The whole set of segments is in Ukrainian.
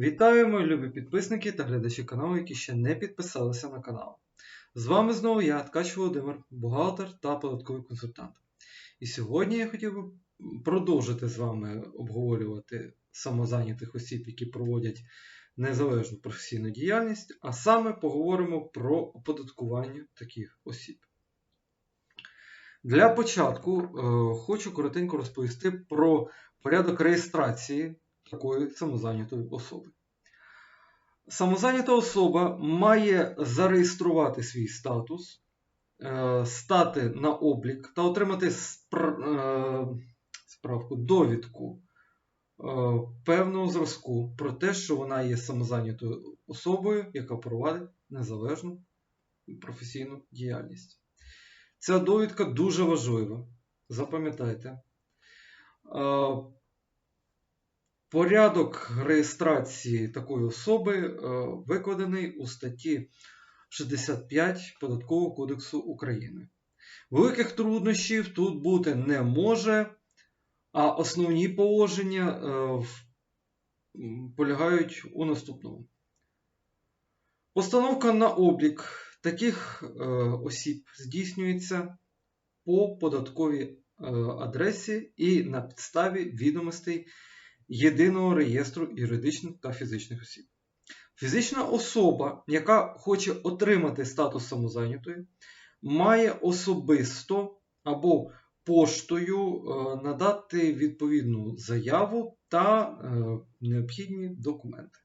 Вітаю, мої любі підписники та глядачі каналу, які ще не підписалися на канал. З вами знову я, Ткач Володимир, бухгалтер та податковий консультант. І сьогодні я хотів би продовжити з вами обговорювати самозайнятих осіб, які проводять незалежну професійну діяльність, а саме поговоримо про оподаткування таких осіб. Для початку е, хочу коротенько розповісти про порядок реєстрації такої самозайнятої особи. Самозайнята особа має зареєструвати свій статус, е, стати на облік та отримати е, справку, довідку е, певного зразку про те, що вона є самозайнятою особою, яка провадить незалежну професійну діяльність. Ця довідка дуже важлива. Запам'ятайте. Порядок реєстрації такої особи е, викладений у статті 65 Податкового кодексу України. Великих труднощів тут бути не може, а основні положення е, полягають у наступному. Постановка на облік таких е, осіб здійснюється по податковій адресі і на підставі відомостей єдиного реєстру юридичних та фізичних осіб. Фізична особа, яка хоче отримати статус самозайнятої, має особисто або поштою е, надати відповідну заяву та е, необхідні документи.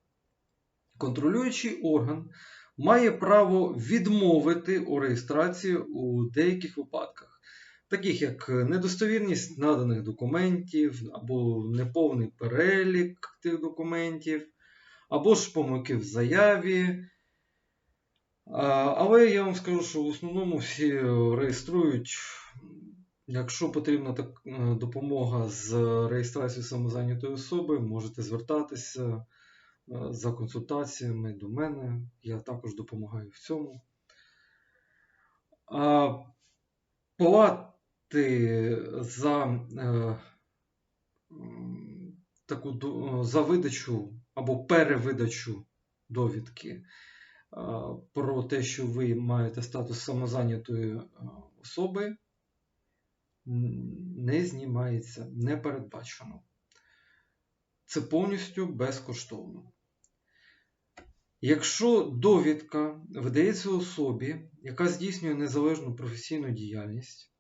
Контролюючий орган має право відмовити у реєстрації у деяких випадках, таких як недостовірність наданих документів, або неповний перелік тих документів, або ж помилки в заяві. Але я вам скажу, що в основному всі реєструють, якщо потрібна е, допомога з реєстрацією самозайнятої особи, можете звертатися е, за консультаціями до мене. Я також допомагаю в цьому. А, Плати за, е, таку, за видачу або перевидачу довідки е, про те, що ви маєте статус самозайнятої е, особи, не знімається, не передбачено. Це повністю безкоштовно. Якщо довідка видається особі, яка здійснює незалежну професійну діяльність,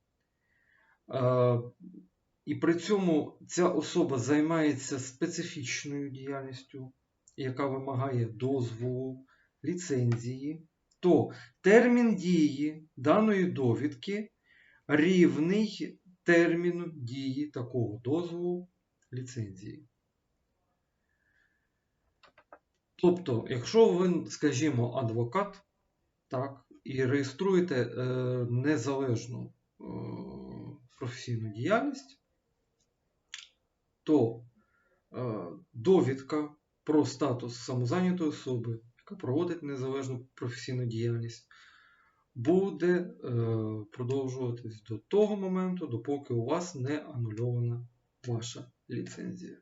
і при цьому ця особа займається специфічною діяльністю, яка вимагає дозволу, ліцензії, то термін дії даної довідки рівний терміну дії такого дозволу ліцензії. Тобто, якщо ви, скажімо, адвокат, так, і реєструєте е, незалежну е, професійну діяльність, то е, довідка про статус самозайнятої особи, яка проводить незалежну професійну діяльність, буде е, продовжуватись до того моменту, допоки у вас не анульована ваша ліцензія.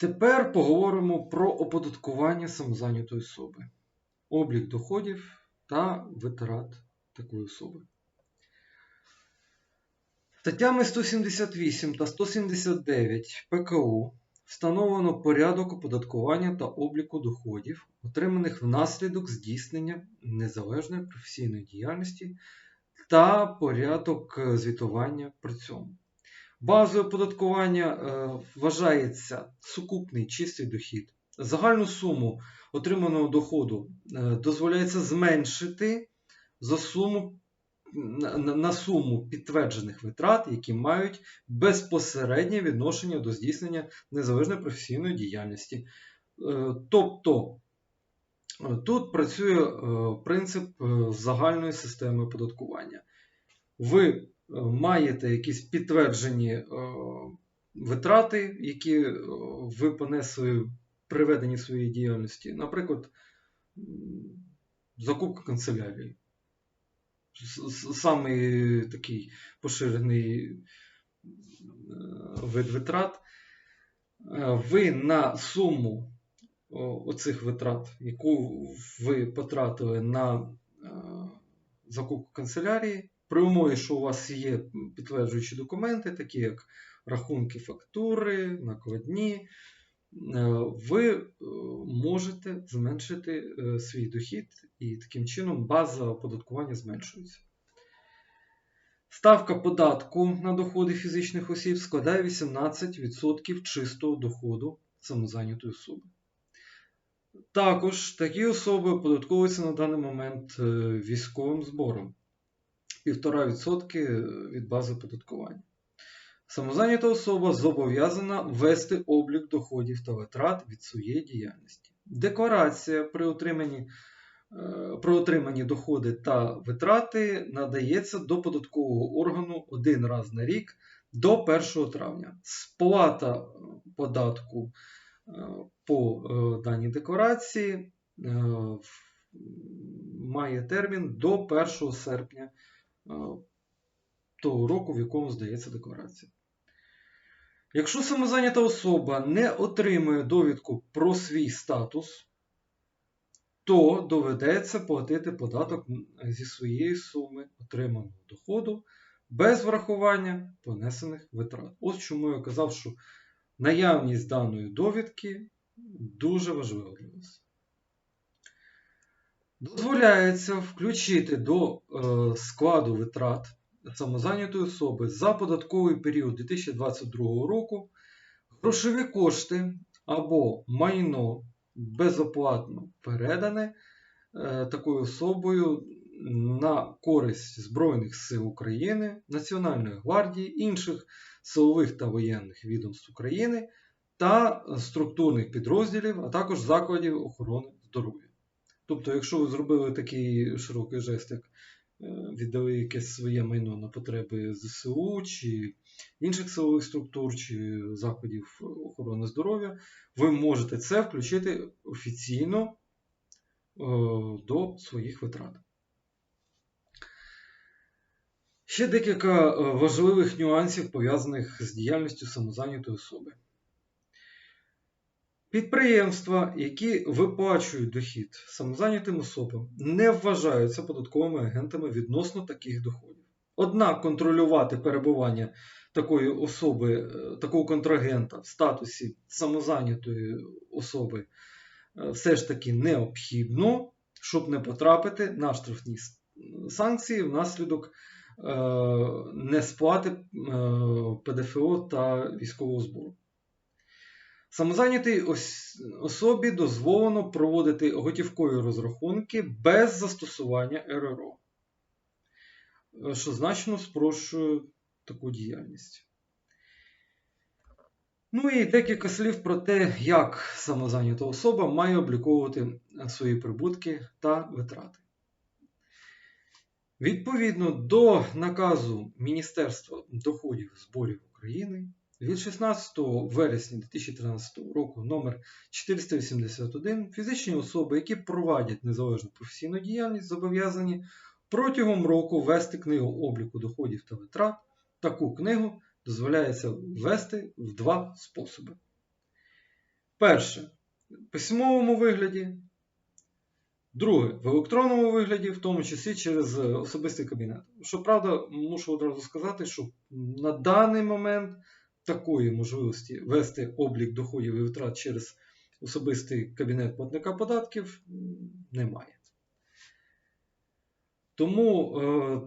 Тепер поговоримо про оподаткування самозайнятої особи, облік доходів та витрат такої особи. Статтями 178 та 179 ПКУ встановлено порядок оподаткування та обліку доходів, отриманих внаслідок здійснення незалежної професійної діяльності та порядок е, звітування при цьому. Базою оподаткування е, вважається сукупний чистий дохід. Загальну суму отриманого доходу е, дозволяється зменшити за суму, на, суму підтверджених витрат, які мають безпосереднє відношення до здійснення незалежної професійної діяльності. Е, Тобто е, тут працює е, принцип загальної системи оподаткування. Ви маєте якісь підтверджені витрати, які ви понесли при веденні своєї діяльності. Наприклад, закупка канцелярії. Самий такий поширений е, вид витрат. ви на суму оцих витрат, яку ви потратили на е, закупку канцелярії, при умові, що у вас є підтверджуючі документи, такі як рахунки фактури, накладні, е, ви е, можете зменшити е, свій дохід і таким чином база оподаткування зменшується. Ставка податку на доходи фізичних осіб складає 18% чистого доходу самозайнятої особи. Також такі особи оподатковуються на даний момент е, військовим збором 1,5% від бази оподаткування. Самозайнята особа зобов'язана ввести облік доходів та витрат від своєї діяльності. Декларація при отриманні, е, про отримані доходи та витрати надається до податкового органу один раз на рік до 1 травня. Сплата е, податку е, по даній декларації має термін до 1 серпня того року, в якому здається декларація. Якщо самозайнята особа не отримує довідку про свій статус, то доведеться платити податок зі своєї суми отриманого доходу без врахування понесених витрат. Ось чому я казав, що наявність даної довідки дуже важлива для вас. Дозволяється включити до е, складу витрат самозайнятої особи за податковий період 2022 року грошові кошти або майно безоплатно передане е, такою особою на користь Збройних сил України, Національної гвардії, інших силових та воєнних відомств України та структурних підрозділів, а також закладів охорони здоров'я. Тобто, якщо ви зробили такий широкий жест, як віддали якесь своє майно на потреби ЗСУ чи інших силових структур чи закладів охорони здоров'я, ви можете це включити офіційно е, до своїх витрат. Ще декілька е, важливих нюансів пов'язаних з діяльністю самозайнятої особи. Підприємства, які виплачують дохід самозайнятим особам, не вважаються податковими агентами відносно таких доходів. Однак контролювати перебування такої особи, е, такого контрагента в статусі самозайнятої особи е, все ж таки необхідно, щоб не потрапити на штрафні санкції внаслідок е, несплати ПДФО та військового збору. Самозайнятій особі дозволено проводити готівкові розрахунки без застосування РРО, е, що значно спрощує таку діяльність. Ну і декілька слів про те, як самозайнята особа має обліковувати свої прибутки та витрати. Відповідно до наказу Міністерства доходів зборів України від 16 вересня 2013 року номер 481 фізичні особи, які провадять незалежну професійну діяльність, зобов'язані протягом року вести книгу обліку доходів та витрат. Таку книгу дозволяється ввести в два способи. Перше в письмовому вигляді. Друге, в електронному вигляді, в тому числі через особистий кабінет. Щоправда, мушу одразу сказати, що на даний момент такої можливості вести облік доходів і витрат через особистий кабінет платника податків немає. Тому е,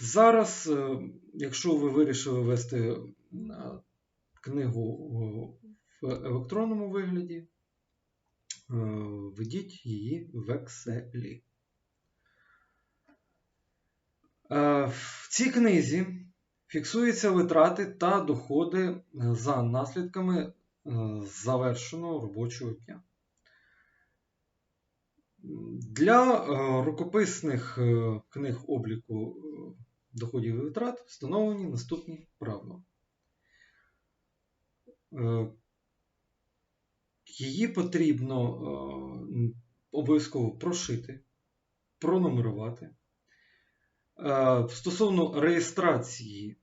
зараз, е, якщо ви вирішили вести е, книгу в електронному вигляді, введіть її в Excel. В цій книзі фіксуються витрати та доходи е, за наслідками е, завершеного робочого дня. Для е, рукописних книг обліку доходів і витрат встановлені наступні правила. Її потрібно обов'язково прошити, пронумерувати. Стосовно реєстрації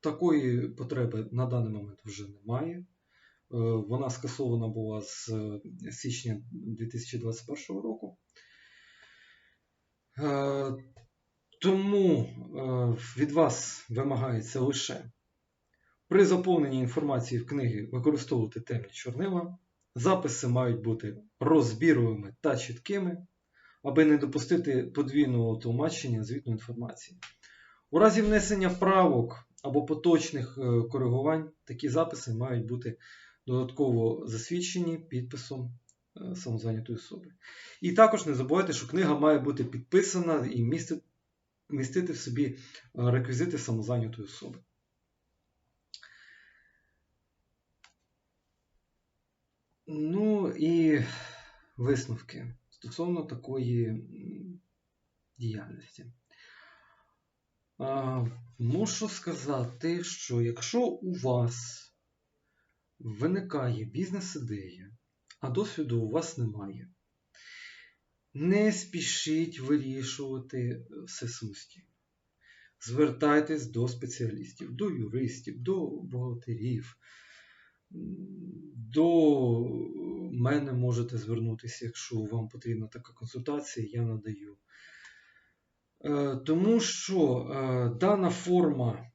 Такої потреби на даний момент вже немає. Е, Вона скасована була з е, січня 2021 року. Е, Тому е, від вас вимагається лише при заповненні інформації в книги використовувати темні чорнила. Записи мають бути розбірливими та чіткими, аби не допустити подвійного тлумачення звітної інформації. У разі внесення правок або поточних е, коригувань такі записи мають бути додатково засвідчені підписом е, самозайнятої особи. І також не забувайте, що книга має бути підписана і містити, містити в собі е, реквізити самозайнятої особи. Ну і висновки стосовно такої діяльності. Мушу сказати, що якщо у вас виникає бізнес-ідея, а досвіду у вас немає, не спішіть вирішувати все самостійно. Звертайтесь до спеціалістів, до юристів, до бухгалтерів. До мене можете звернутися, якщо вам потрібна така консультація, я надаю. Е, Тому що е, дана форма е,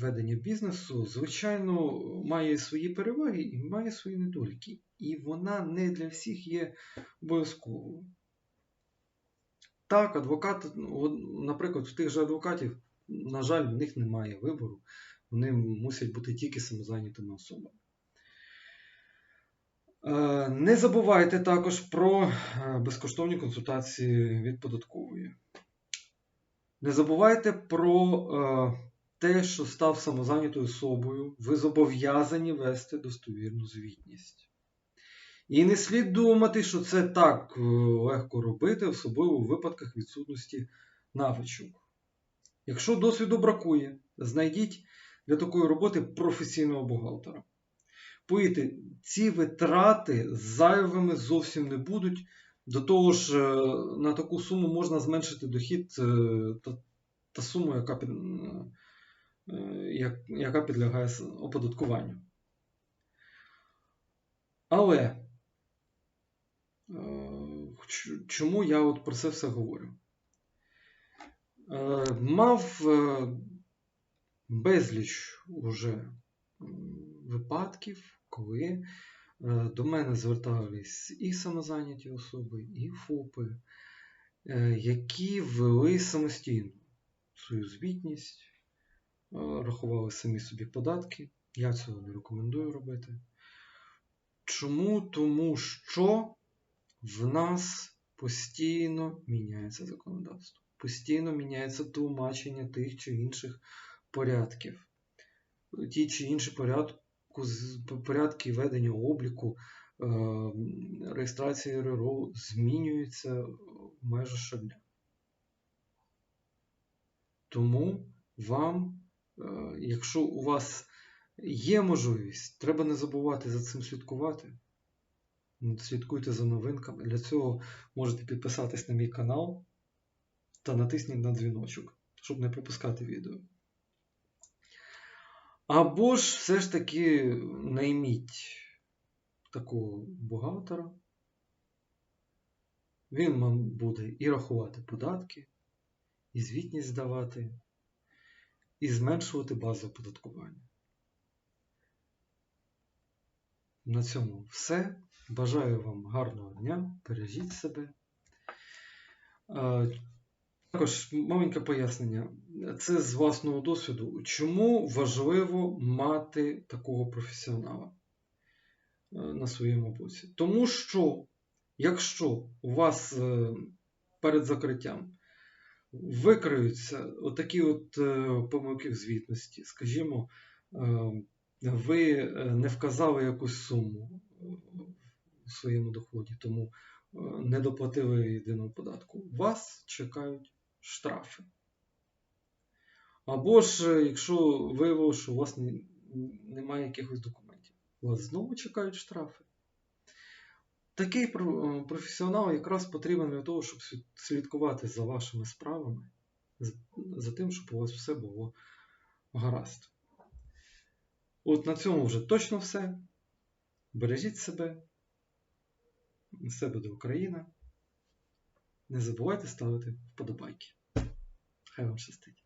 ведення бізнесу, звичайно, має свої переваги і має свої недоліки. І вона не для всіх є обов'язковою. Так, адвокат, ну, наприклад, в тих же адвокатів, на жаль, в них немає вибору. Вони мусять бути тільки самозайнятими особами. Е, Не забувайте також про е, безкоштовні консультації від податкової. Не забувайте про е, те, що став самозайнятою особою, ви зобов'язані вести достовірну звітність. І не слід думати, що це так легко робити, особливо у випадках відсутності навичок. Якщо досвіду бракує, знайдіть для такої роботи професійного бухгалтера. Повірте, ці витрати зайвими зовсім не будуть. До того ж, е, на таку суму можна зменшити дохід е, та, та суму, яка, під, е, яка підлягає оподаткуванню. Але чому я от про це все говорю? Мав безліч уже випадків, коли е, до мене звертались і самозайняті особи, і ФОПи, е, які ввели самостійно свою звітність, е, рахували самі собі податки. Я цього не рекомендую робити. Чому? Тому що в нас постійно міняється законодавство, постійно міняється тлумачення тих чи інших порядків. Ті чи інші порядку, з- порядки ведення обліку, е, реєстрації РРО змінюються майже щодня. Тому вам, е, якщо у вас є можливість, треба не забувати за цим слідкувати. Слідкуйте за новинками. Для цього можете підписатись на мій канал та натисніть на дзвіночок, щоб не пропускати відео. Або ж все ж таки найміть такого бухгалтера. Він вам буде і рахувати податки, і звітність здавати, і зменшувати базу оподаткування. На цьому все. Бажаю вам гарного дня, бережіть себе. Також маленьке пояснення. Це з власного досвіду. Чому важливо мати такого професіонала е, на своєму боці? Тому що, якщо у вас е, перед закриттям викриються отакі от е, помилки в звітності, скажімо, ви не вказали якусь суму у своєму доході, тому не доплатили єдиного податку. Вас чекають штрафи. Або ж, е, якщо виявилося, що у вас не- немає якихось документів, вас знову чекають штрафи. Такий е, професіонал якраз потрібен для того, щоб слідкувати за вашими справами, за, тим, щоб у вас все було гаразд. От на цьому вже точно все. Бережіть себе. Все буде Україна. Не забувайте ставити вподобайки. Хай вам щастить.